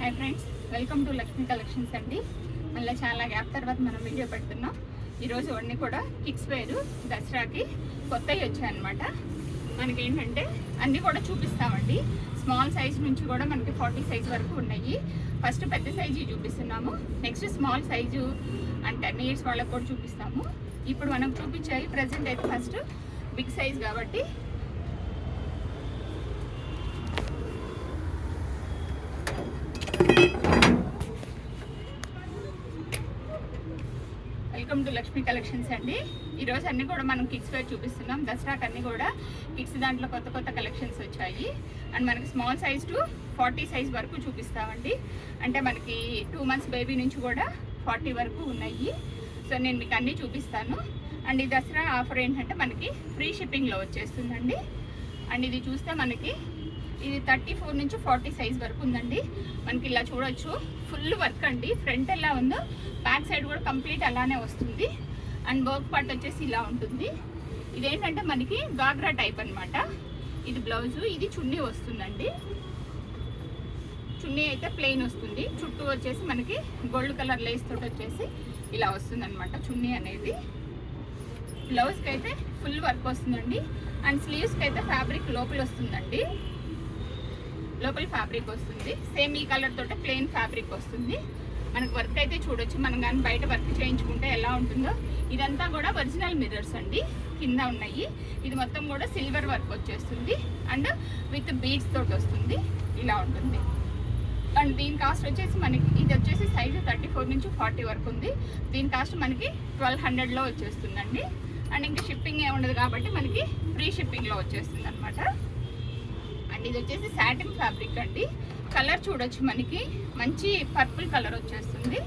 Hi friends welcome to Lakshmi collections అండి. మళ్ళీ చాలా గ్యాప్ తర్వాత మనం వీడియో పెడుతున్నాం. ఈరోజు అన్నీ కూడా కిడ్స్ వేరు దసరాకి కొత్తవి వచ్చాయన్నమాట. మనకి ఏంటంటే అన్నీ కూడా చూపిస్తామండి. స్మాల్ సైజ్ నుంచి కూడా మనకి ఫార్టీ సైజ్ వరకు ఉన్నాయి. ఫస్ట్ పెద్ద సైజు చూపిస్తున్నాము. నెక్స్ట్ స్మాల్ సైజు అంటే టెన్ ఇయర్స్ వాళ్ళకి కూడా చూపిస్తాము. ఇప్పుడు మనం చూపించాయి ప్రజెంట్ అయితే ఫస్ట్ బిగ్ సైజ్ కాబట్టి వెల్కమ్ టు లక్ష్మీ కలెక్షన్స్ అండి. ఈరోజు అన్నీ కూడా మనం కిడ్స్ వేర్ చూపిస్తున్నాం. దసరాకు అన్నీ కూడా కిడ్స్ దాంట్లో కొత్త కొత్త కలెక్షన్స్ వచ్చాయి. అండ్ మనకి small size to forty size వరకు చూపిస్తామండి. అంటే మనకి టూ మంత్స్ బేబీ నుంచి కూడా ఫార్టీ వరకు ఉన్నాయి. సో నేను మీకు అన్నీ చూపిస్తాను. అండ్ ఈ దసరా ఆఫర్ ఏంటంటే మనకి ఫ్రీ షిప్పింగ్లో వచ్చేస్తుందండి. అండ్ ఇది చూస్తే మనకి ఇది థర్టీ ఫోర్ నుంచి ఫార్టీ సైజ్ వరకు ఉందండి. మనకి ఇలా చూడొచ్చు. ఫుల్ వర్క్ అండి. ఫ్రంట్ ఎలా ఉందో బ్యాక్ సైడ్ కూడా కంప్లీట్ అలానే వస్తుంది. అండ్ వర్క్ పార్ట్ వచ్చేసి ఇలా ఉంటుంది. ఇదేంటంటే మనకి గాగ్రా టైప్ అనమాట ఇది బ్లౌజు ఇది చున్నీ వస్తుందండి. చున్నీ అయితే ప్లెయిన్ వస్తుంది. చుట్టూ వచ్చేసి మనకి గోల్డ్ కలర్ లేస్ తోటి వచ్చేసి ఇలా వస్తుంది అనమాట చున్నీ అనేది. బ్లౌజ్కి అయితే ఫుల్ వర్క్ వస్తుందండి. అండ్ స్లీవ్స్కి అయితే ఫ్యాబ్రిక్ లోపల వస్తుందండి. లోపల ఫ్యాబ్రిక్ వస్తుంది. సేమ్ ఈ కలర్ తోట ప్లెయిన్ ఫ్యాబ్రిక్ వస్తుంది. మనకు వర్క్ అయితే చూడొచ్చు. మనం కానీ బయట వర్క్ చేయించుకుంటే ఎలా ఉంటుందో. ఇదంతా కూడా ఒరిజినల్ మిర్రర్స్ అండి. కింద ఉన్నాయి. ఇది మొత్తం కూడా సిల్వర్ వర్క్ వచ్చేస్తుంది. అండ్ విత్ బీడ్స్ తోటి వస్తుంది. ఇలా ఉంటుంది. అండ్ దీని కాస్ట్ వచ్చేసి మనకి ఇది వచ్చేసి సైజు థర్టీ ఫోర్ నుంచి ఫార్టీ వరకు ఉంది. దీని కాస్ట్ మనకి ట్వెల్వ్ హండ్రెడ్లో వచ్చేస్తుందండి. అండ్ ఇంకా షిప్పింగ్ ఏ ఉండదు కాబట్టి మనకి ఫ్రీ షిప్పింగ్లో వచ్చేస్తుంది అనమాట అండి. ఇది వచ్చేసి సాటిన్ ఫ్యాబ్రిక్ అండి. కలర్ చూడొచ్చు మనకి. మంచి పర్పుల్ కలర్ వచ్చేస్తుంది.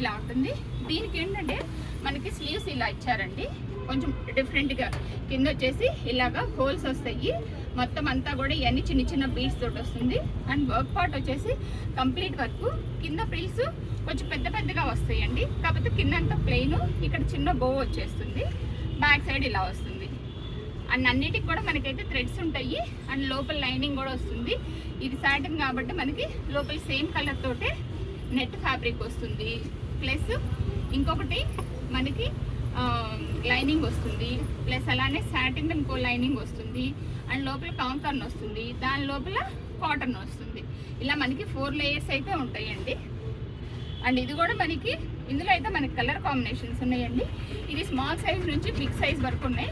ఇలా ఉంటుంది. దీనికి ఏంటంటే మనకి స్లీవ్స్ ఇలా ఇచ్చారండి. కొంచెం డిఫరెంట్గా కింద వచ్చేసి ఇలాగా హోల్స్ వస్తాయి. మొత్తం అంతా కూడా ఇవన్నీ చిన్న చిన్న బీడ్స్ తోటి వస్తుంది. అండ్ వర్క్ పార్ట్ వచ్చేసి కంప్లీట్ వర్క్. కింద ప్రిల్స్ కొంచెం పెద్ద పెద్దగా వస్తాయండి. కాకపోతే కింద అంతా ప్లెయిన్ ఇక్కడ చిన్న బో వచ్చేస్తుంది. బ్యాక్ సైడ్ ఇలా వస్తుంది. అండ్ అన్నిటికి కూడా మనకైతే థ్రెడ్స్ ఉంటాయి. అండ్ లోపల లైనింగ్ కూడా వస్తుంది. ఇది సాటిన్ కాబట్టి మనకి లోపల సేమ్ కలర్ తోటే నెట్ ఫ్యాబ్రిక్ వస్తుంది. ప్లస్ ఇంకొకటి మనకి లైనింగ్ వస్తుంది. ప్లస్ అలానే సాటిన్ ఇంకో లైనింగ్ వస్తుంది. అండ్ లోపల కాంకర్న్ వస్తుంది. దాని లోపల కాటన్ వస్తుంది. ఇలా మనకి ఫోర్ లేయర్స్ అయితే ఉంటాయండి. అండ్ ఇది కూడా మనకి ఇందులో అయితే మనకి కలర్ కాంబినేషన్స్ ఉన్నాయండి. ఇది స్మాల్ సైజ్ నుంచి బిగ్ సైజ్ వరకు ఉన్నాయి.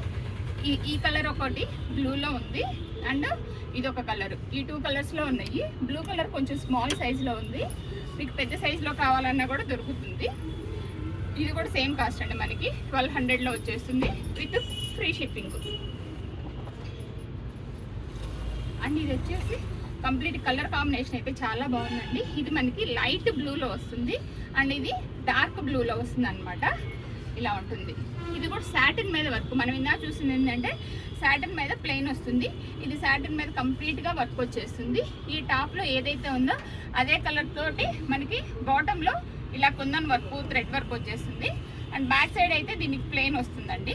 ఈ ఈ కలర్ ఒకటి బ్లూలో ఉంది. అండ్ ఇది ఒక కలర్. ఈ టూ కలర్స్లో ఉన్నాయి. బ్లూ కలర్ కొంచెం స్మాల్ సైజులో ఉంది. మీకు పెద్ద సైజులో కావాలన్నా కూడా దొరుకుతుంది. ఇది కూడా సేమ్ కాస్ట్ అండి మనకి. ట్వెల్వ్ హండ్రెడ్లో వచ్చేస్తుంది విత్ ఫ్రీ షిప్పింగ్. అండ్ ఇది వచ్చేసి కంప్లీట్ కలర్ కాంబినేషన్ అయితే చాలా బాగుందండి. ఇది మనకి లైట్ బ్లూలో వస్తుంది. అండ్ ఇది డార్క్ బ్లూలో వస్తుంది అనమాట ఇలా ఉంటుంది. ఇది కూడా సాటిన్ మీద వర్క్ మనం ఇందా చూసింది ఏంటంటే సాటిన్ మీద ప్లెయిన్ వస్తుంది. ఇది సాటిన్ మీద కంప్లీట్గా వర్క్ వచ్చేస్తుంది. ఈ టాప్లో ఏదైతే ఉందో అదే కలర్ తోటి మనకి బాటంలో ఇలా కుందన్ వర్క్ థ్రెడ్ వర్క్ వచ్చేస్తుంది. అండ్ బ్యాక్ సైడ్ అయితే దీనికి ప్లెయిన్ వస్తుందండి.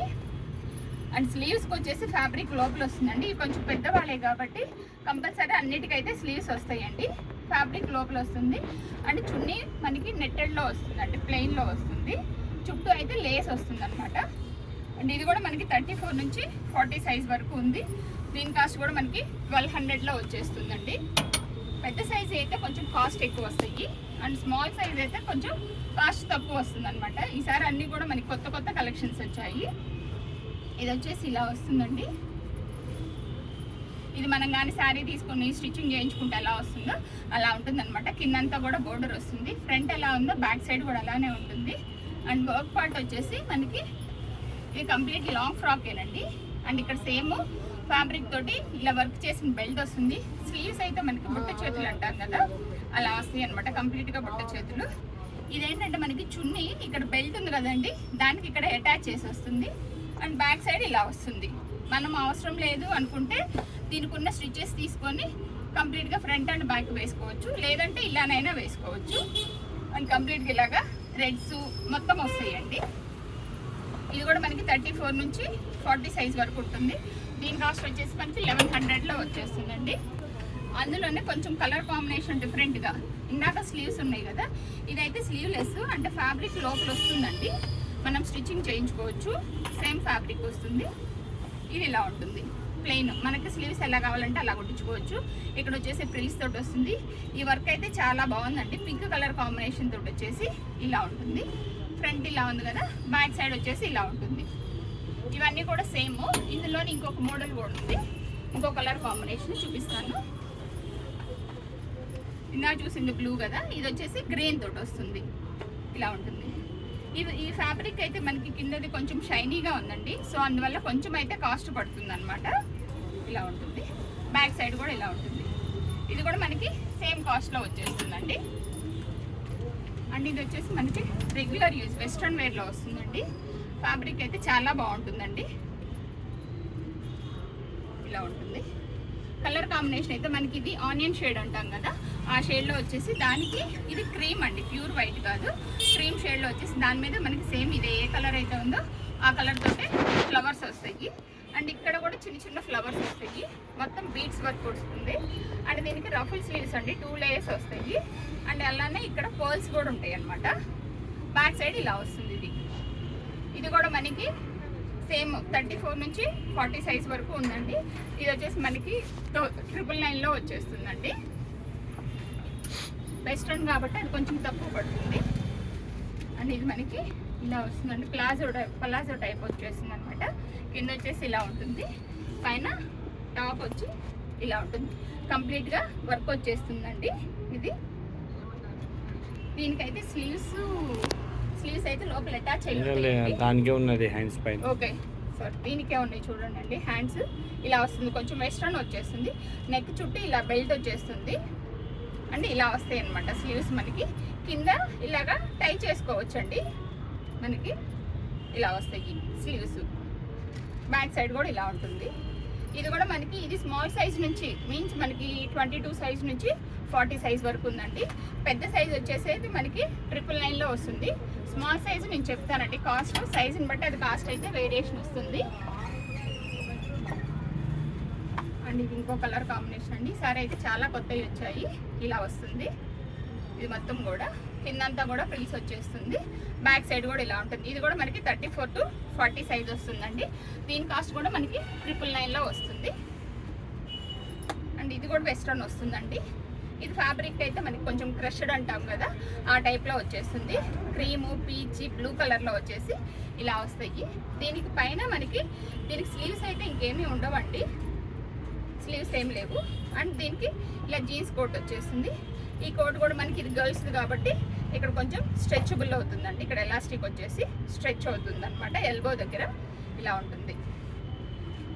అండ్ స్లీవ్స్కి వచ్చేసి ఫ్యాబ్రిక్ లోపల వస్తుందండి. ఇవి కొంచెం పెద్దవాళ్ళే కాబట్టి కంపల్సరీ అన్నిటికైతే స్లీవ్స్ వస్తాయండి. ఫ్యాబ్రిక్ లోపల వస్తుంది. అండ్ చున్నీ మనకి నెట్టెడ్లో వస్తుంది అంటే ప్లెయిన్లో వస్తుంది. చుట్టూ అయితే లేస్ వస్తుంది అనమాట అండ్ ఇది కూడా మనకి థర్టీ ఫోర్ నుంచి ఫార్టీ సైజ్ వరకు ఉంది. దీని కాస్ట్ కూడా మనకి ట్వెల్వ్ హండ్రెడ్లో వచ్చేస్తుందండి. పెద్ద సైజ్ అయితే కొంచెం కాస్ట్ ఎక్కువ వస్తాయి. అండ్ స్మాల్ సైజ్ అయితే కొంచెం కాస్ట్ తక్కువ వస్తుంది అనమాట ఈసారి అన్నీ కూడా మనకి కొత్త కొత్త కలెక్షన్స్ వచ్చాయి. ఇది వచ్చేసి ఇలా వస్తుందండి. ఇది మనం కానీ శారీ తీసుకొని స్టిచ్చింగ్ చేయించుకుంటే ఎలా వస్తుందో అలా ఉంటుంది అనమాట కిందంతా కూడా బోర్డర్ వస్తుంది. ఫ్రంట్ ఎలా ఉందో బ్యాక్ సైడ్ కూడా అలానే ఉంటుంది. అండ్ వర్క్ పార్ట్ వచ్చేసి మనకి ఇది కంప్లీట్ లాంగ్ ఫ్రాకేనండి. అండ్ ఇక్కడ సేమ్ ఫ్యాబ్రిక్ తోటి ఇలా వర్క్ చేసిన బెల్ట్ వస్తుంది. స్లీవ్స్ అయితే మనకి బుట్ట చేతులు అంటాం కదా. అలా వస్తాయి అనమాట కంప్లీట్గా బుట్ట చేతులు. ఇదేంటంటే మనకి చున్నీ ఇక్కడ బెల్ట్ ఉంది కదండి దానికి ఇక్కడ అటాచ్ చేసి వస్తుంది. అండ్ బ్యాక్ సైడ్ ఇలా వస్తుంది. మనం అవసరం లేదు అనుకుంటే దీనికి ఉన్న స్టిచెస్ తీసుకొని కంప్లీట్గా ఫ్రంట్ అండ్ బ్యాక్ వేసుకోవచ్చు. లేదంటే ఇలానైనా వేసుకోవచ్చు. అండ్ కంప్లీట్గా ఇలాగా రెడ్స్ మొత్తం వస్తాయండి. ఇది కూడా మనకి థర్టీ ఫోర్ నుంచి ఫార్టీ సైజ్ వరకు ఉంటుంది. దీని కాస్ట్ వచ్చేసి మనకి లెవెన్ హండ్రెడ్లో వచ్చేస్తుందండి. అందులోనే కొంచెం కలర్ కాంబినేషన్ డిఫరెంట్గా ఇందాక స్లీవ్స్ ఉన్నాయి కదా ఇదైతే స్లీవ్లెస్ అంటే ఫ్యాబ్రిక్ లోపల వస్తుందండి. మనం స్టిచ్చింగ్ చేయించుకోవచ్చు. సేమ్ ఫ్యాబ్రిక్ వస్తుంది. ఇది ఇలా ఉంటుంది. ప్లెయిన్. మనకి స్లీవ్స్ ఎలా కావాలంటే అలా కుట్టించుకోవచ్చు. ఇక్కడ వచ్చేసి ఫ్రిల్స్ తోటి వస్తుంది. ఈ వర్క్ అయితే చాలా బాగుందండి. పింక్ కలర్ కాంబినేషన్ తోటి వచ్చేసి ఇలా ఉంటుంది. ఫ్రంట్ ఇలా ఉంది కదా బ్యాక్ సైడ్ వచ్చేసి ఇలా ఉంటుంది. ఇవన్నీ కూడా సేమ్. ఇందులోని ఇంకొక మోడల్ కూడా ఉంది. ఇంకో కలర్ కాంబినేషన్ చూపిస్తాను. ఇందా చూసింది బ్లూ కదా ఇది వచ్చేసి గ్రీన్ తోటి వస్తుంది. ఇలా ఉంటుంది. ఇది ఈ ఫ్యాబ్రిక్ అయితే మనకి కిందది కొంచెం షైనీగా ఉందండి. సో అందువల్ల కొంచెం అయితే కాస్ట్ పడుతుంది అనమాట ఇలా ఉంటుంది. బ్యాక్ సైడ్ కూడా ఇలా ఉంటుంది. ఇది కూడా మనకి సేమ్ కాస్ట్లో వచ్చేస్తుందండి. అండ్ ఇది వచ్చేసి మనకి రెగ్యులర్ యూజ్ వెస్ట్రన్ వేర్లో వస్తుందండి. ఫ్యాబ్రిక్ అయితే చాలా బాగుంటుందండి. ఇలా ఉంటుంది. కలర్ కాంబినేషన్ అయితే మనకి ఇది ఆనియన్ షేడ్ అంటాం కదా. ఆ షేడ్లో వచ్చేసి దానికి ఇది క్రీమ్ అండి ప్యూర్ వైట్ కాదు. క్రీమ్ షేడ్లో వచ్చేసి దాని మీద మనకి సేమ్ ఇదే ఏ కలర్ అయితే ఉందో ఆ కలర్ తోటే ఫ్లవర్స్ వస్తాయి. అండ్ ఇక్కడ కూడా చిన్న చిన్న ఫ్లవర్స్ వస్తాయి. మొత్తం బీట్స్ వర్క్ వస్తుంది అండ్ దీనికి రఫుల్ స్లీవ్స్ అండి టూ లేయర్స్ వస్తాయి. అండ్ అలానే ఇక్కడ పర్ల్స్ కూడా ఉంటాయి అనమాట బ్యాక్ సైడ్ ఇలా వస్తుంది ఇది. ఇది కూడా మనకి సేమ్ థర్టీ ఫోర్ నుంచి ఫార్టీ సైజ్ వరకు ఉందండి. ఇది వచ్చేసి మనకి ట్రిపుల్ నైన్లో వచ్చేస్తుందండి. వెస్ట్రన్ కాబట్టి అది కొంచెం తక్కువ పడుతుంది. అండ్ ఇది మనకి ఇలా వస్తుందండి. ప్లాజో టైప్ ప్లాజో టైప్ వచ్చేస్తుంది అనమాట కింద వచ్చేసి ఇలా ఉంటుంది. పైన టాప్ వచ్చి ఇలా ఉంటుంది. కంప్లీట్గా వర్క్ వచ్చేస్తుందండి ఇది. దీనికైతే స్లీవ్స్ స్లీవ్స్ అయితే లోపల అటాచ్ అయ్యి దానికే ఉన్నది హ్యాండ్స్ పైన. ఓకే. సార్ దీనికే ఉన్నాయి చూడండి అండి హ్యాండ్స్. ఇలా వస్తుంది కొంచెం వెస్ట్రన్ వచ్చేస్తుంది. నెక్ చుట్టూ ఇలా బెల్ట్ వచ్చేస్తుంది. అండ్ ఇలా వస్తాయి అనమాట స్లీవ్స్ మనకి. కింద ఇలాగా టై చేసుకోవచ్చు అండి మనకి ఇలా వస్తాయి స్లీవ్స్. బ్యాక్ సైడ్ కూడా ఇలా ఉంటుంది. ఇది కూడా మనకి ఇది స్మాల్ సైజ్ నుంచి మీన్స్ మనకి ట్వంటీ టూ సైజ్ నుంచి ఫార్టీ సైజ్ వరకు ఉందండి. పెద్ద సైజ్ వచ్చేసేది మనకి ట్రిపుల్ నైన్లో వస్తుంది. స్మాల్ సైజ్ నేను చెప్తానండి. కాస్ట్ సైజుని బట్టి అది కాస్ట్ అయితే వేరియేషన్ వస్తుంది. అండ్ ఇది ఇంకో కలర్ కాంబినేషన్ అండి. సారీ అయితే చాలా కొత్తవి వచ్చాయి. ఇలా వస్తుంది. ఇది మొత్తం కూడా. కిందంతా కూడా ఫ్రీస్ వచ్చేస్తుంది. బ్యాక్ సైడ్ కూడా ఇలా ఉంటుంది. ఇది కూడా మనకి thirty four to forty size వస్తుందండి. దీని కాస్ట్ కూడా మనకి ట్రిపుల్ నైన్లో వస్తుంది. అండ్ ఇది కూడా వెస్ట్రన్ వస్తుందండి. ఇది ఫ్యాబ్రిక్ అయితే మనకి కొంచెం క్రష్డ్ అంటాం కదా ఆ టైప్లో వచ్చేస్తుంది. క్రీము పీచ్ బ్లూ కలర్లో వచ్చేసి ఇలా వస్తాయి. దీనికి పైన మనకి దీనికి స్లీవ్స్ అయితే ఇంకేమీ ఉండవండి. స్లీవ్స్ ఏం లేవు. అండ్ దీనికి ఇలా జీన్స్ కోట్ వచ్చేసింది ఈ కోట్ కూడా మనకి ఇది గర్ల్స్ కాబట్టి ఇక్కడ కొంచెం స్ట్రెచబుల్ అవుతుందండి. ఇక్కడ ఎలాస్టిక్ వచ్చేసి స్ట్రెచ్ అవుతుంది అనమాట ఎల్బో దగ్గర ఇలా ఉంటుంది.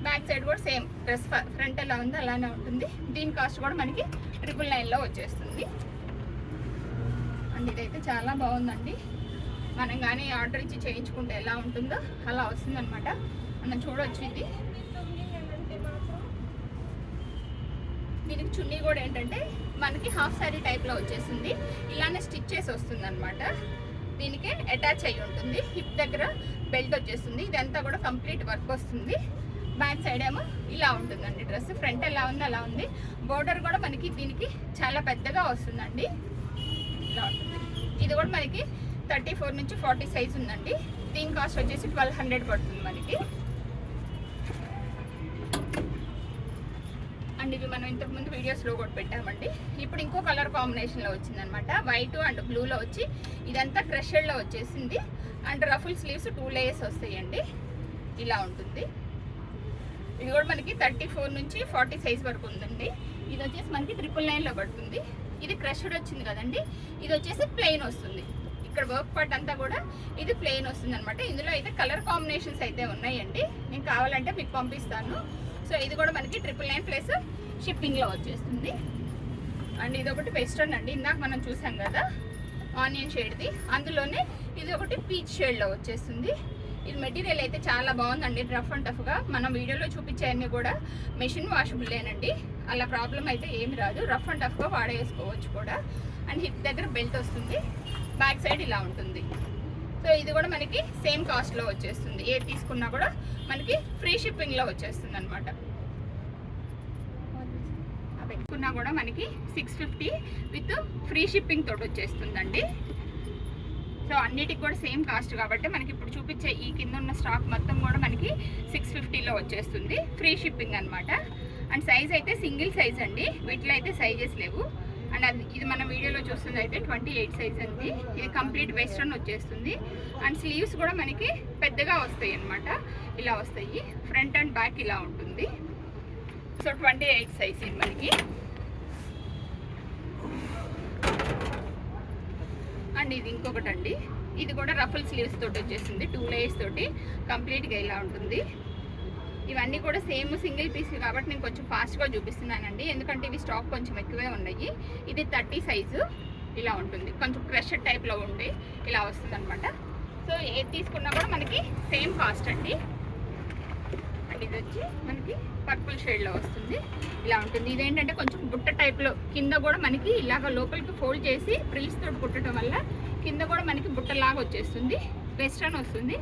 బ్యాక్ సైడ్ కూడా సేమ్ డ్రెస్ ఫ్రంట్ ఎలా ఉందో అలానే ఉంటుంది. దీని కాస్ట్ కూడా మనకి ట్రిపుల్ నైన్లో వచ్చేస్తుంది. అండ్ ఇదైతే చాలా బాగుందండి. మనం కానీ ఆర్డర్ ఇచ్చి చేయించుకుంటే ఎలా ఉంటుందో అలా వస్తుందనమాట మనం చూడొచ్చు ఇది. దీనికి చున్నీ కూడా ఏంటంటే మనకి హాఫ్ శారీ టైప్లో వచ్చేసింది. ఇలానే స్టిచ్ చేసి వస్తుంది అనమాట దీనికి అటాచ్ అయి ఉంటుంది. హిప్ దగ్గర బెల్ట్ వచ్చేస్తుంది. ఇదంతా కూడా కంప్లీట్ వర్క్ వస్తుంది. బ్యాక్ సైడ్ ఏమో ఇలా ఉంటుందండి డ్రెస్ ఫ్రంట్ ఎలా ఉంది అలా ఉంది. బోర్డర్ కూడా మనకి దీనికి చాలా పెద్దగా వస్తుందండి. ఇలా ఉంటుంది. ఇది కూడా మనకి థర్టీ ఫోర్ నుంచి ఫార్టీ సైజ్ ఉందండి. దీని కాస్ట్ వచ్చేసి ట్వెల్వ్ హండ్రెడ్ పడుతుంది మనకి. అండ్ ఇవి మనం ఇంతకుముందు వీడియోస్లో కూడా పెట్టామండి. ఇప్పుడు ఇంకో కలర్ కాంబినేషన్లో వచ్చిందనమాట. వైట్ అండ్ బ్లూలో వచ్చి ఇదంతా క్రషెడ్లో వచ్చేసింది. And ruffle sleeves two layers వస్తాయండి. ఇలా ఉంటుంది. ఇది కూడా మనకి థర్టీ ఫోర్ నుంచి ఫార్టీ సైజ్ వరకు ఉందండి. ఇది వచ్చేసి మనకి ట్రిపుల్ నైన్లో పడుతుంది. ఇది క్రష్డ్ వచ్చింది కదండి. ఇది వచ్చేసి ప్లెయిన్ వస్తుంది. ఇక్కడ వర్క్ పార్ట్ అంతా కూడా ఇది ప్లెయిన్ వస్తుంది అనమాట ఇందులో అయితే కలర్ కాంబినేషన్స్ అయితే ఉన్నాయండి. నేను కావాలంటే మీకు పంపిస్తాను. సో ఇది కూడా మనకి ట్రిపుల్ నైన్ ప్లస్ షిప్పింగ్లో వచ్చేస్తుంది. అండ్ ఇది ఒకటి వెస్ట్రన్ అండి. ఇందాక మనం చూసాం కదా ఆనియన్ షేడ్ది అందులోనే ఇది ఒకటి పీచ్ షేడ్లో వచ్చేస్తుంది. ఇది మెటీరియల్ అయితే చాలా బాగుందండి. రఫ్ అండ్ టఫ్గా మనం వీడియోలో చూపించేవన్నీ కూడా మెషిన్ వాషబుల్లేనండి అలా ప్రాబ్లం అయితే ఏమి రాదు. రఫ్ అండ్ టఫ్గా వాడేసుకోవచ్చు కూడా. అండ్ హిప్ దగ్గర బెల్ట్ వస్తుంది. బ్యాక్ సైడ్ ఇలా ఉంటుంది. సో ఇది కూడా మనకి సేమ్ కాస్ట్లో వచ్చేస్తుంది. ఏది తీసుకున్నా కూడా మనకి ఫ్రీ షిప్పింగ్లో వచ్చేస్తుంది అనమాట పెట్టుకున్నా కూడా మనకి six fifty with free shipping తోటి వచ్చేస్తుందండి. సో అన్నిటికి కూడా సేమ్ కాస్ట్ కాబట్టి మనకి ఇప్పుడు చూపించే ఈ కింద ఉన్న స్టాక్ మొత్తం కూడా మనకి సిక్స్ ఫిఫ్టీలో వచ్చేస్తుంది. ఫ్రీ షిప్పింగ్ అనమాట అండ్ సైజ్ అయితే సింగిల్ సైజ్ అండి. వీటిలో అయితే సైజెస్ లేవు. అండ్ అది ఇది మన వీడియోలో చూస్తుంది అయితే ట్వంటీ ఎయిట్ సైజ్ అండి. ఇది కంప్లీట్ వెస్ట్రన్ వచ్చేస్తుంది. అండ్ స్లీవ్స్ కూడా మనకి పెద్దగా వస్తాయి అన్నమాట. ఇలా వస్తాయి. ఫ్రంట్ అండ్ బ్యాక్ ఇలా ఉంటుంది. సో ట్వంటీ ఎయిట్ సైజ్ ఇది మనకి. అండ్ ఇది ఇంకొకటి అండి ఇది కూడా రఫల్ స్లీవ్స్ తోటి వచ్చేసింది. టూ లేయర్స్ తోటి. కంప్లీట్గా ఇలా ఉంటుంది. ఇవన్నీ కూడా సేమ్ సింగిల్ పీస్ కాబట్టి నేను కొంచెం ఫాస్ట్గా చూపిస్తున్నానండి. ఎందుకంటే ఇవి స్టాక్ కొంచెం ఎక్కువే ఉన్నాయి. ఇది థర్టీ సైజు. ఇలా ఉంటుంది. కొంచెం క్రష్ టైప్లో ఉండి ఇలా వస్తుంది అనమాట సో ఏది తీసుకున్నా కూడా మనకి సేమ్ కాస్ట్ అండి. అండ్ ఇది వచ్చి మనకి పర్పుల్ షేడ్లో వస్తుంది. ఇలా ఉంటుంది. ఇదేంటంటే కొంచెం బుట్ట టైప్లో కింద కూడా మనకి ఇలాగ లోపలికి ఫోల్డ్ చేసి ప్రిల్స్ తోటి కుట్టడం వల్ల కింద కూడా మనకి బుట్టలాగా వచ్చేస్తుంది. వెస్ట్రన్ వస్తుంది.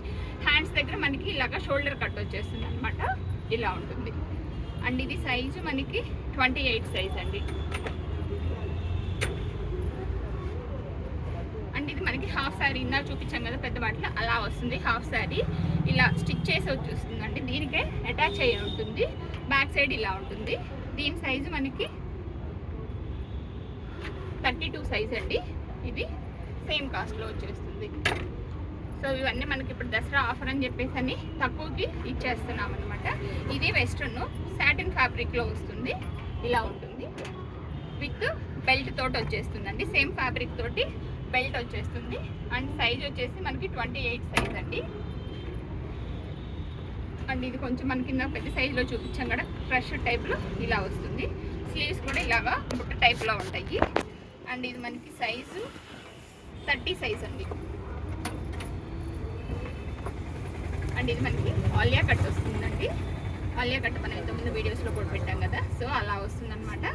హ్యాండ్స్ దగ్గర మనకి ఇలాగ షోల్డర్ కట్ వచ్చేస్తుంది అనమాట ఇలా ఉంటుంది. అండ్ ఇది సైజు మనకి ట్వంటీ ఎయిట్ సైజ్ అండి. అండ్ ఇది మనకి హాఫ్ శారీ ఇందా చూపించాం కదా పెద్ద వాటిలో అలా వస్తుంది హాఫ్ శారీ ఇలా స్టిచ్ చేసి వచ్చేస్తుందండి దీనికే అటాచ్ అయ్యి ఉంటుంది. బ్యాక్ సైడ్ ఇలా ఉంటుంది. దీని సైజు మనకి థర్టీ టూ సైజ్ అండి. ఇది సేమ్ కాస్ట్లో వచ్చేస్తుంది. సో ఇవన్నీ మనకి ఇప్పుడు దసరా ఆఫర్ అని చెప్పేసి అని తక్కువకి ఇచ్చేస్తున్నాం అనమాట ఇది వెస్ట్రన్ సాటిన్ ఫ్యాబ్రిక్లో వస్తుంది. ఇలా ఉంటుంది. విత్ బెల్ట్ తోటి వచ్చేస్తుందండి. సేమ్ ఫ్యాబ్రిక్ తోటి బెల్ట్ వచ్చేస్తుంది. అండ్ సైజ్ వచ్చేసి మనకి ట్వంటీ ఎయిట్ సైజ్ అండి. అండ్ ఇది కొంచెం మనకి కింద పెద్ద సైజులో చూపించాం కదా ఫ్రెష్ టైప్లో ఇలా వస్తుంది. స్లీవ్స్ కూడా ఇలాగా బుట్ట టైప్లో ఉంటాయి. అండ్ ఇది మనకి సైజు థర్టీ సైజ్ అండి. అండ్. ఇది మనకి ఆలియా కట్ వస్తుందండి. ఆలియా కట్ మనం ఇంతకుముందు వీడియోస్లో కూడా పెట్టాం కదా. సో అలా వస్తుందన్నమాట.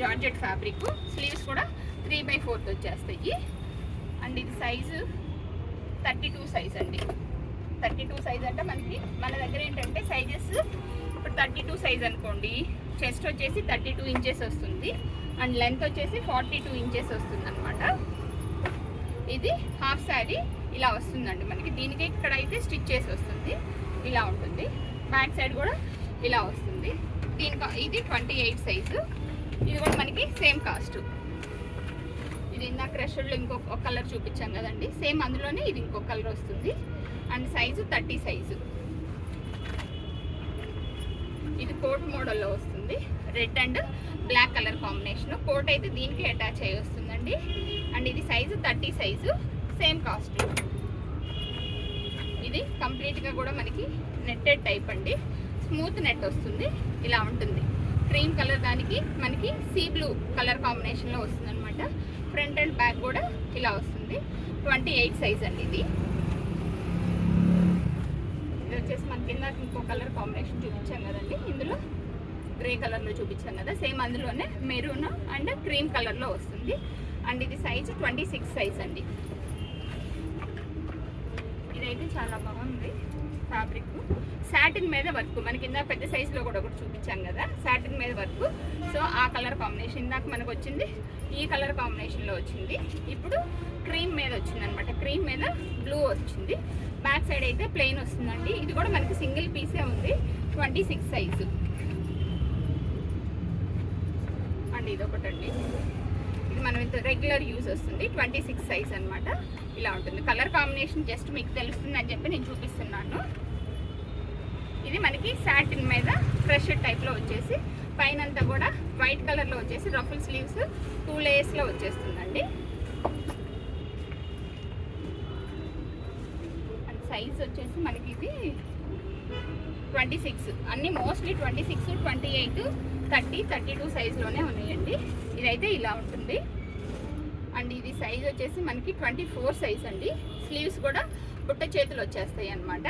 Georgette fabric. స్లీవ్స్ కూడా త్రీ బై ఫోర్త్ వచ్చేస్తాయి. అండ్ ఇది సైజు థర్టీ టూ సైజ్ అండి. థర్టీ టూ సైజ్ అంటే మనకి మన దగ్గర ఏంటంటే సైజెస్ ఇప్పుడు థర్టీ టూ సైజ్ అనుకోండి. చెస్ట్ వచ్చేసి థర్టీ టూ ఇంచెస్ వస్తుంది. అండ్ లెంత్ వచ్చేసి ఫార్టీ టూ ఇంచెస్ వస్తుంది అనమాట ఇది హాఫ్ శారీ ఇలా వస్తుందండి మనకి. దీనికి ఇక్కడ అయితే స్టిచ్ చేసి వస్తుంది. ఇలా ఉంటుంది. బ్యాక్ సైడ్ కూడా ఇలా వస్తుంది. దీనికి ఇది ట్వంటీ ఎయిట్ సైజు. ఇది కూడా మనకి సేమ్ కాస్ట్. ఇది ఇందాక క్రషర్లో ఇంకొక కలర్ చూపించాం కదండి. సేమ్ అందులోనే ఇది ఇంకొక కలర్ వస్తుంది. And size thirty size. ఇది కోట్ మోడల్లో వస్తుంది. Red and black colour combination. Coat అయితే దీనికి అటాచ్ అయ్యి వస్తుందండి. అండ్ ఇది size thirty size. Same cost ఇది కంప్లీట్గా కూడా మనకి నెట్టెడ్ టైప్ అండి. స్మూత్ నెట్ వస్తుంది. ఇలా ఉంటుంది. క్రీమ్ కలర్ దానికి మనకి సీ బ్లూ కలర్ కాంబినేషన్లో వస్తుంది అనమాట ఫ్రంట్ అండ్ బ్యాక్ కూడా ఇలా వస్తుంది. ట్వంటీ ఎయిట్ సైజ్ అండి ఇది. ఇది వచ్చేసి మనకి కింద ఇంకో కలర్ కాంబినేషన్ చూపించాం కదండి. ఇందులో గ్రే కలర్లో చూపించాం కదా. సేమ్ అందులోనే మెరూన్ అండ్ క్రీమ్ కలర్లో వస్తుంది. అండ్ ఇది సైజ్ ట్వంటీ సిక్స్ సైజ్ అండి. అయితే చాలా బాగుంది ఫ్యాబ్రిక్ సాటిన్ మీద వర్క్. మనకి ఇందాక పెద్ద సైజులో కూడా ఒకటి చూపించాం కదా సాటిన్ మీద వర్క్. సో ఆ కలర్ కాంబినేషన్ ఇందాక మనకు వచ్చింది. ఈ కలర్ కాంబినేషన్లో వచ్చింది. ఇప్పుడు క్రీమ్ మీద వచ్చింది అనమాట క్రీమ్ మీద బ్లూ వచ్చింది. బ్యాక్ సైడ్ అయితే ప్లెయిన్ వస్తుందండి. ఇది కూడా మనకి సింగిల్ పీసే ఉంది. ట్వంటీ సిక్స్ సైజు అండి ఇది ఒకటండి మనం ఇంత రెగ్యులర్ యూజ్ వస్తుంది. ట్వంటీ సిక్స్ సైజ్ అనమాట ఇలా ఉంటుంది. కలర్ కాంబినేషన్ జస్ట్ మీకు తెలుస్తుంది అని చెప్పి నేను చూపిస్తున్నాను. ఇది మనకి సాటిన్ మీద ఫ్రెష్ టైప్లో వచ్చేసి పైన అంతా కూడా వైట్ కలర్లో వచ్చేసి రఫుల్ స్లీవ్స్ టూ లేయర్స్లో వచ్చేస్తుందండి. సైజ్ వచ్చేసి మనకి ఇది ట్వంటీ సిక్స్ అన్ని mostly twenty six twenty eight thirty thirty two సైజ్లోనే ఉన్నాయండి. ఇదైతే ఇలా ఉంటుంది. అండ్ ఇది సైజ్ వచ్చేసి మనకి ట్వంటీ ఫోర్ సైజ్ అండి. స్లీవ్స్ కూడా బుట్ట చేతులు వచ్చేస్తాయి అన్నమాట.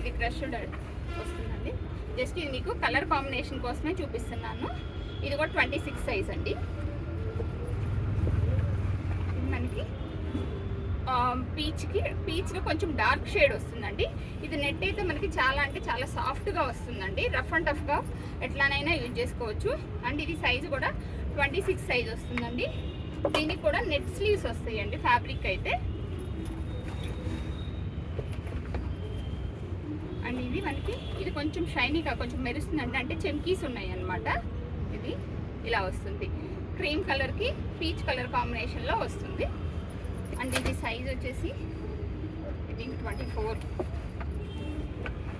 ఇది క్రష్డ్ వస్తుందండి. జస్ట్ ఇది మీకు కలర్ కాంబినేషన్ కోసమే చూపిస్తున్నాను. ఇది కూడా ట్వంటీ సిక్స్ సైజ్ అండి ఇది మనకి పీచ్కి పీచ్లో కొంచెం డార్క్ షేడ్ వస్తుందండి. ఇది నెట్ అయితే మనకి చాలా అంటే చాలా సాఫ్ట్గా వస్తుందండి. రఫ్ అండ్ టఫ్గా ఎట్లానైనా యూజ్ చేసుకోవచ్చు. అండ్ ఇది సైజు కూడా ట్వంటీ సిక్స్ సైజ్ వస్తుందండి. దీనికి కూడా నెట్ స్లీవ్స్ వస్తాయండి ఫ్యాబ్రిక్ అయితే. అండ్ ఇది మనకి ఇది కొంచెం షైనీగా కొంచెం మెరుస్తుందండి అంటే చెమ్కీస్ ఉన్నాయి ఇది ఇలా వస్తుంది. క్రీమ్ కలర్కి పీచ్ కలర్ కాంబినేషన్లో వస్తుంది. అండ్ ఇది సైజ్ వచ్చేసి ఇది ట్వంటీ ఫోర్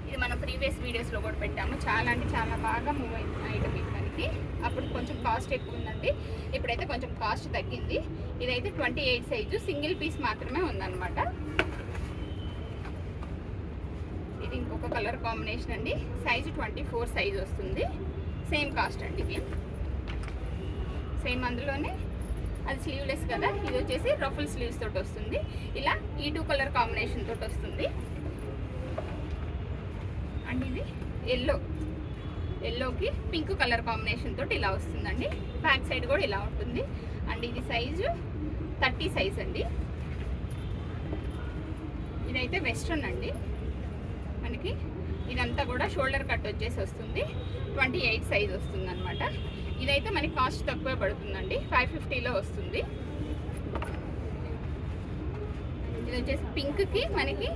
ఇది మనం ప్రీవియస్ వీడియోస్లో కూడా పెట్టాము. చాలా అంటే చాలా బాగా మూవ్ అయింది ఐటమ్ ఇది మనకి అప్పుడు కొంచెం కాస్ట్ ఎక్కువ ఉందండి. ఇప్పుడైతే కొంచెం కాస్ట్ తగ్గింది. ఇదైతే twenty eight size single piece మాత్రమే ఉందన్నమాట. ఇది ఇంకొక కలర్ కాంబినేషన్ అండి. సైజు ట్వంటీ ఫోర్ సైజ్ వస్తుంది. సేమ్ కాస్ట్ అండి ఇది. సేమ్ అందులోనే అది స్లీవ్లెస్ కదా ఇది వచ్చేసి రఫుల్ స్లీవ్స్ తోటి వస్తుంది. ఇలా ఈ టూ కలర్ కాంబినేషన్ తోటి వస్తుంది. అండ్ ఇది ఎల్లో ఎల్లోకి పింక్ కలర్ కాంబినేషన్ తోటి ఇలా వస్తుందండి. బ్యాక్ సైడ్ కూడా ఇలా ఉంటుంది. అండ్ ఇది సైజు థర్టీ సైజ్ అండి. ఇదైతే వెస్ట్రన్ అండి. మనకి ఇదంతా కూడా షోల్డర్ కట్ వచ్చేసి వస్తుంది. ట్వంటీ ఎయిట్ సైజ్ వస్తుంది అనమాట ఇదైతే మనకి కాస్ట్ తక్కువే పడుతుందండి. ఫైవ్ ఫిఫ్టీలో వస్తుంది. ఇది వచ్చేసి పింక్కి మనకి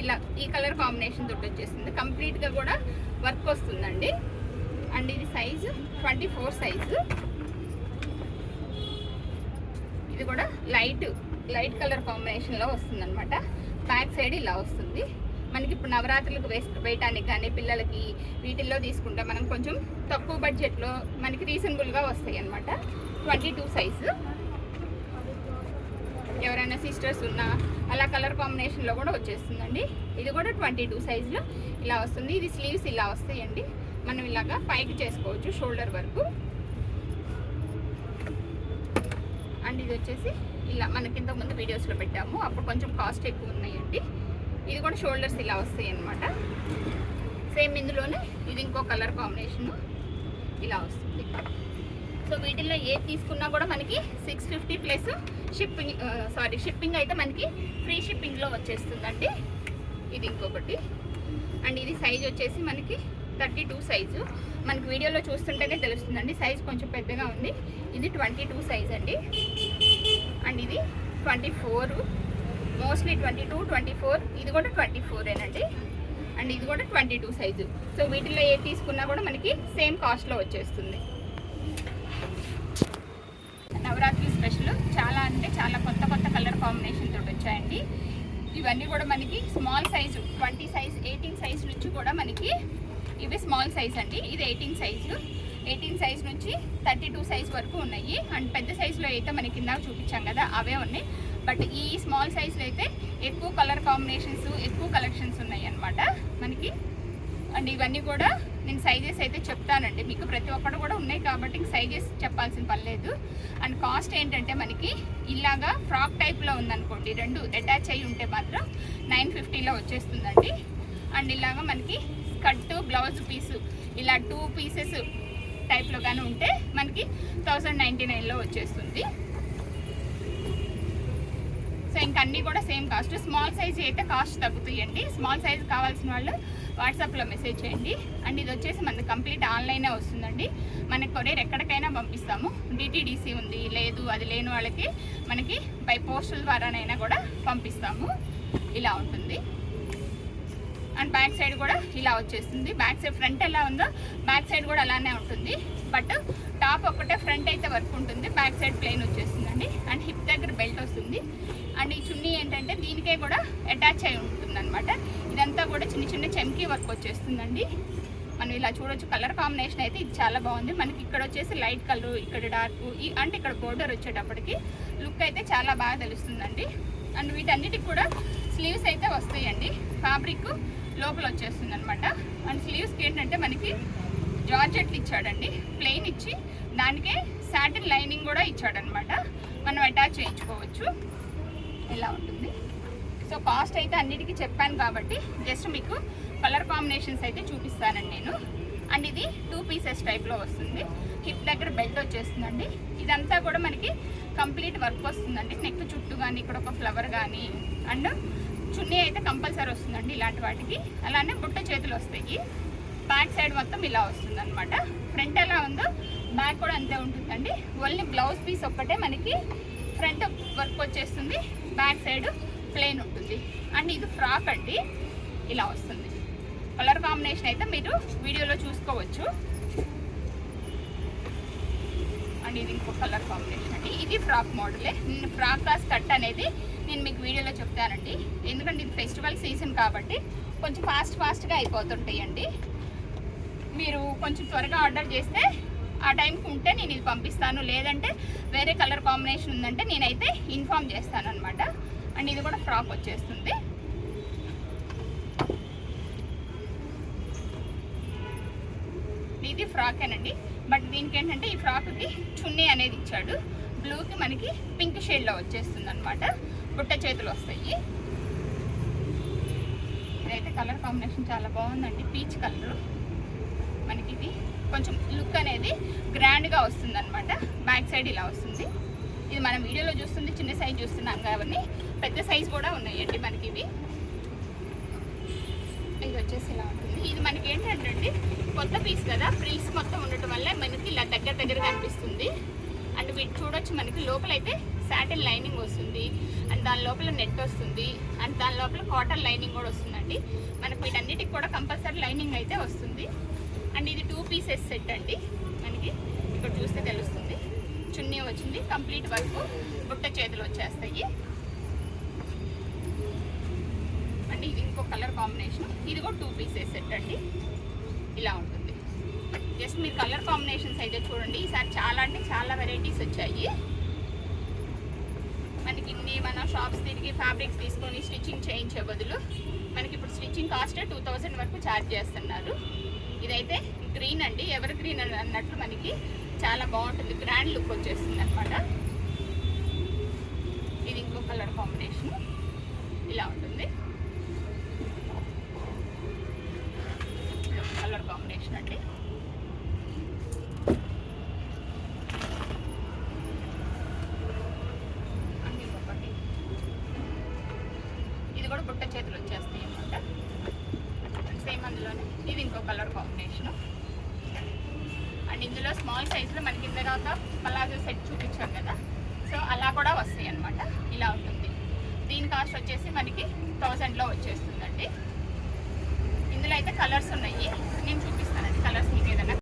ఇలా ఈ కలర్ కాంబినేషన్ తోటి వచ్చేసింది కంప్లీట్గా కూడా వర్క్ వస్తుందండి. అండ్ ఇది సైజు ట్వంటీ ఫోర్ సైజు ఇది కూడా లైట్ లైట్ కలర్ కాంబినేషన్లో వస్తుందన్నమాట. బ్యాక్ సైడ్ ఇలా వస్తుంది. మనకి ఇప్పుడు నవరాత్రులకు వేస్ వేయటానికి కానీ పిల్లలకి వీటిల్లో తీసుకుంటే మనం కొంచెం తక్కువ బడ్జెట్లో మనకి రీజనబుల్గా వస్తాయి అనమాట ట్వంటీ టూ సైజు. ఎవరైనా సిస్టర్స్ ఉన్నా అలా కలర్ కాంబినేషన్లో కూడా వచ్చేస్తుందండి. ఇది కూడా ట్వంటీ టూ సైజులో. ఇలా వస్తుంది. ఇది స్లీవ్స్ ఇలా వస్తాయండి. మనం ఇలాగా పైకి చేసుకోవచ్చు షోల్డర్ వరకు. అండ్ ఇది వచ్చేసి ఇలా మనకి ఇంతకుముందు వీడియోస్లో పెట్టాము. అప్పుడు కొంచెం కాస్ట్ ఎక్కువ ఉన్నాయండి. ఇది కూడా షోల్డర్స్ ఇలా వస్తాయి అన్నమాట. సేమ్ ఇందులోనే ఇది ఇంకో కలర్ కాంబినేషన్ ఇలా వస్తుంది. సో వీటిల్లో ఏది తీసుకున్నా కూడా మనకి six fifty plus shipping sorry shipping అయితే మనకి ఫ్రీ షిప్పింగ్లో వచ్చేస్తుందండి. ఇది ఇంకొకటి. అండ్ ఇది సైజ్ వచ్చేసి మనకి థర్టీ టూ సైజు మనకి వీడియోలో చూస్తుంటేనే తెలుస్తుందండి సైజ్ కొంచెం పెద్దగా ఉంది. ఇది ట్వంటీ టూ సైజ్ అండి. అండ్ ఇది twenty four mostly twenty two twenty four ఇది కూడా ట్వంటీ ఫోరేనండి అండ్ ఇది కూడా ట్వంటీ టూ సైజు సో వీటిలో ఏ తీసుకున్నా కూడా మనకి సేమ్ కాస్ట్లో వచ్చేస్తుంది. నవరాత్రి స్పెషల్ చాలా అంటే చాలా కొత్త కొత్త కలర్ కాంబినేషన్ తోటి వచ్చాయండి. ఇవన్నీ కూడా మనకి small size twenty size eighteen size నుంచి కూడా మనకి ఇవి స్మాల్ సైజ్ అండి. ఇది ఎయిటీన్ సైజు ఎయిటీన్ సైజ్ నుంచి థర్టీ టూ సైజ్ వరకు ఉన్నాయి. అండ్ పెద్ద సైజులో అయితే మనకి ఇందాక చూపించాం కదా అవే ఉన్నాయి. బట్ ఈ స్మాల్ సైజులో అయితే ఎక్కువ కలర్ కాంబినేషన్స్ ఎక్కువ కలెక్షన్స్ ఉన్నాయి అనమాట మనకి. అండ్ ఇవన్నీ కూడా నేను సైజెస్ అయితే చెప్తానండి. మీకు ప్రతి ఒక్కటి కూడా ఉన్నాయి కాబట్టి సైజెస్ చెప్పాల్సిన పర్లేదు అండ్ కాస్ట్ ఏంటంటే మనకి ఇలాగా ఫ్రాక్ టైప్లో ఉందనుకోండి రెండు అటాచ్ అయ్యి ఉంటే మాత్రం నైన్ ఫిఫ్టీలో వచ్చేస్తుందండి. అండ్ ఇలాగా మనకి కట్టు బ్లౌజ్ పీసు ఇలా టూ పీసెస్ టైప్లో కానీ ఉంటే మనకి థౌజండ్ నైంటీ నైన్లో వచ్చేస్తుంది. సో ఇంక అన్నీ కూడా సేమ్ కాస్ట్. స్మాల్ సైజ్ అయితే కాస్ట్ తగ్గుతాయండి. స్మాల్ సైజ్ కావాల్సిన వాళ్ళు వాట్సాప్లో మెసేజ్ చేయండి. అండ్ ఇది వచ్చేసి మనది కంప్లీట్ ఆన్లైనే వస్తుందండి. మనకి కొరియర్ ఎక్కడికైనా పంపిస్తాము. డిటీడీసీ ఉంది లేదు అది లేని వాళ్ళకి మనకి బై పోస్టుల ద్వారానైనా కూడా పంపిస్తాము. ఇలా ఉంటుంది. అండ్ బ్యాక్ సైడ్ కూడా ఇలా వచ్చేస్తుంది. బ్యాక్ సైడ్ ఫ్రంట్ ఎలా ఉందో బ్యాక్ సైడ్ కూడా అలానే ఉంటుంది. బట్ టాప్ ఒక్కటే ఫ్రంట్ అయితే వర్క్ ఉంటుంది. బ్యాక్ సైడ్ ప్లెయిన్ వచ్చేస్తుందండి. అండ్ హిప్ దగ్గర బెల్ట్ వస్తుంది. అండ్ ఈ చున్నీ ఏంటంటే దీనికే కూడా అటాచ్ అయి ఉంటుంది అనమాట ఇదంతా కూడా చిన్న చిన్న చెంకీ వర్క్ వచ్చేస్తుందండి. మనం ఇలా చూడొచ్చు కలర్ కాంబినేషన్ అయితే ఇది చాలా బాగుంది. మనకి ఇక్కడ వచ్చేసి లైట్ కలర్ ఇక్కడ డార్క్ ఈ అంటే ఇక్కడ బోర్డర్ వచ్చేటప్పటికి లుక్ అయితే చాలా బాగా తెలుస్తుందండి. అండ్ వీటన్నిటికి కూడా స్లీవ్స్ అయితే వస్తాయండి. ఫ్యాబ్రిక్ లోపల వచ్చేస్తుంది అనమాట అండ్ స్లీవ్స్కి ఏంటంటే మనకి జార్జెట్లు ఇచ్చాడండి. ప్లెయిన్ ఇచ్చి దానికే సాటిన్ లైనింగ్ కూడా ఇచ్చాడనమాట మనం అటాచ్ చేయించుకోవచ్చు. ఇలా ఉంటుంది? సో కాస్ట్ అయితే అన్నిటికీ చెప్పాను కాబట్టి జస్ట్ మీకు కలర్ కాంబినేషన్స్ అయితే చూపిస్తానండి నేను. అండ్ ఇది టూ పీసెస్ టైప్లో వస్తుంది. హిప్ దగ్గర బెల్ట్ వచ్చేస్తుందండి. ఇదంతా కూడా మనకి కంప్లీట్ వర్క్ వస్తుందండి. నెక్ చుట్టూ కానీ ఇక్కడ ఒక ఫ్లవర్ కానీ అండ్ చున్నీ అయితే కంపల్సరీ వస్తుందండి ఇలాంటి వాటికి. అలానే బుట్ట చేతులు వస్తాయి. బ్యాక్ సైడ్ మొత్తం ఇలా వస్తుంది అనమాట ఫ్రంట్ ఎలా ఉందో బ్యాక్ కూడా అంతే ఉంటుందండి. ఓన్లీ బ్లౌజ్ పీస్ ఒక్కటే మనకి ఫ్రంట్ వర్క్ వచ్చేస్తుంది. బ్యాక్ సైడ్ ప్లెయిన్ ఉంటుంది. అండ్ ఇది ఫ్రాక్ అండి. ఇలా వస్తుంది. కలర్ కాంబినేషన్ అయితే మీరు వీడియోలో చూసుకోవచ్చు. అండ్ ఇది ఇంకో కలర్ కాంబినేషన్ అండి. ఇది ఫ్రాక్ మోడలే. నేను ఫ్రాక్ కాస్ కట్ అనేది నేను మీకు వీడియోలో చెప్తానండి. ఎందుకంటే ఇది ఫెస్టివల్ సీజన్ కాబట్టి కొంచెం ఫాస్ట్ ఫాస్ట్గా అయిపోతుంటాయండి. మీరు కొంచెం త్వరగా ఆర్డర్ చేస్తే ఆ టైంకి ఉంటే నేను ఇది పంపిస్తాను. లేదంటే వేరే కలర్ కాంబినేషన్ ఉందంటే నేనైతే ఇన్ఫామ్ చేస్తాను అనమాట అండ్ ఇది కూడా ఫ్రాక్ వచ్చేస్తుంది. ఇది ఫ్రాకేనండి. బట్ దీనికి ఏంటంటే ఈ ఫ్రాక్కి చున్నీ అనేది ఇచ్చాడు. బ్లూకి మనకి పింక్ షేడ్లో వచ్చేస్తుంది అనమాట బుట్ట చేతులు వస్తాయి. ఇదైతే కలర్ కాంబినేషన్ చాలా బాగుందండి. Peach colour. మనకి ఇది కొంచెం లుక్ అనేది గ్రాండ్గా వస్తుంది అనమాట బ్యాక్ సైడ్ ఇలా వస్తుంది. ఇది మనం వీడియోలో చూస్తుంది చిన్న సైజ్ చూస్తున్నాం కాబట్టి పెద్ద సైజ్ కూడా ఉన్నాయండి మనకి ఇవి. ఇది వచ్చేసి ఇలా ఉంటుంది. ఇది మనకి ఏంటంటే కొత్త పీస్ కదా. ఫ్రీస్ మొత్తం ఉండటం వల్ల మనకి ఇలా దగ్గర దగ్గర అనిపిస్తుంది అండ్ వీటి చూడొచ్చు మనకి లోపల అయితే సాటిన్ లైనింగ్ వస్తుంది. అండ్ దాని లోపల నెట్ వస్తుంది. అండ్ దాని లోపల కాటన్ లైనింగ్ కూడా వస్తుందండి. మనకి వీటన్నిటికి కూడా కంపల్సరీ లైనింగ్ అయితే వస్తుంది. అండ్ ఇది టూ పీసెస్ సెట్ అండి మనకి. ఇక్కడ చూస్తే తెలుస్తుంది. చున్నీ వచ్చింది. కంప్లీట్ వర్క్ బుట్ట చేతులు వచ్చేస్తాయి. అండి ఇది ఇంకో కలర్ కాంబినేషన్. ఇది కూడా టూ పీసెస్ సెట్ అండి. ఇలా ఉంటుంది. జస్ట్ మీరు కలర్ కాంబినేషన్స్ అయితే చూడండి. ఈసారి చాలా అంటే చాలా వెరైటీస్ వచ్చాయి. మనకి ఇన్ని మన షాప్స్ తిరిగి ఫ్యాబ్రిక్స్ తీసుకొని స్టిచ్చింగ్ చేయించే బదులు మనకి ఇప్పుడు స్టిచ్చింగ్ కాస్ట్ టూ థౌజండ్ వరకు ఛార్జ్ చేస్తున్నారు. ఇదైతే గ్రీన్ అండి ఎవర్ గ్రీన్ అన్నట్లు మనకి చాలా బాగుంటుంది. గ్రాండ్ లుక్ వచ్చేస్తుంది అనమాట ఇది ఇంకో కలర్ కాంబినేషన్.